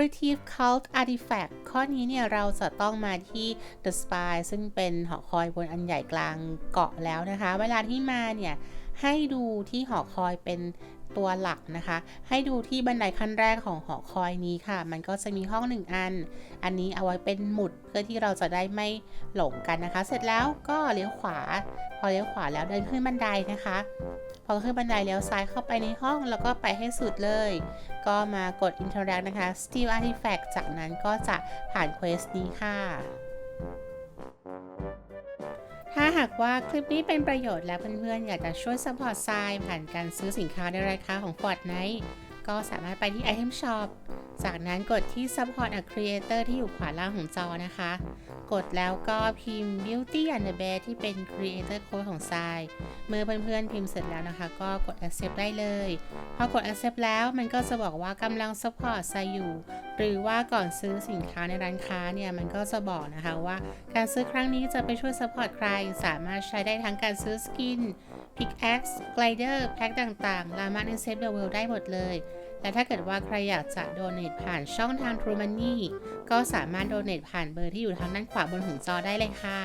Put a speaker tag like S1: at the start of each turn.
S1: retrieve cult artifact ข้อนี้เนี่ยเราจะต้องมาที่ the spy ซึ่งเป็นหอคอยบนอันใหญ่กลางเกาะแล้วนะคะ เวลาที่มาเนี่ยให้ดูที่หอคอยเป็น ตัวหลักนะคะ ให้ดูที่บันไดขั้นแรกของหอคอยนี้ค่ะ มันก็จะมีห้องหนึ่งอัน อันนี้เอาไว้เป็นหมุดเพื่อที่เราจะได้ไม่หลงกันนะคะ เสร็จแล้วก็เลี้ยวขวา พอเลี้ยวขวาแล้วเดินขึ้นบันไดนะคะ พอขึ้นบันไดเลี้ยวซ้ายเข้าไปในห้องแล้วก็ไปให้สุดเลย ก็มากด interact นะคะ steal artifact จากนั้นก็จะผ่านเควสนี้ค่ะ หากว่าคลิปนี้เป็นประโยชน์และเพื่อนๆ อยากจะช่วย support ทรายผ่านการซื้อสินค้าในราคาของ Fortnite ก็สามารถไปที่ Item Shop จากนั้นกดที่ Support a Creator ที่อยู่ขวาล่างของจอนะคะ กดแล้วก็พิมพ์ Beauty and the Bear ที่เป็น Creator Code ของทราย เมื่อเพื่อนๆพิมพ์เสร็จแล้วนะคะ ก็กด accept ได้เลย พอกด accept แล้วมันก็จะบอกว่ากำลัง support ทรายอยู่ หรือว่าก่อนซื้อสินค้าในร้านค้าเนี่ย มันก็จะบอกนะคะว่าการซื้อครั้งนี้จะไปช่วย support ใคร สามารถใช้ได้ทั้งการซื้อสกิน pickaxe glider แพ็คต่างๆ ลามาใน save the world ได้หมดเลย และถ้าเกิดว่าใครอยากจะโดนเนตผ่านช่องทาง True Money ก็สามารถโดเนตผ่านเบอร์ที่อยู่ทางด้านขวาบนของจอได้เลยค่ะ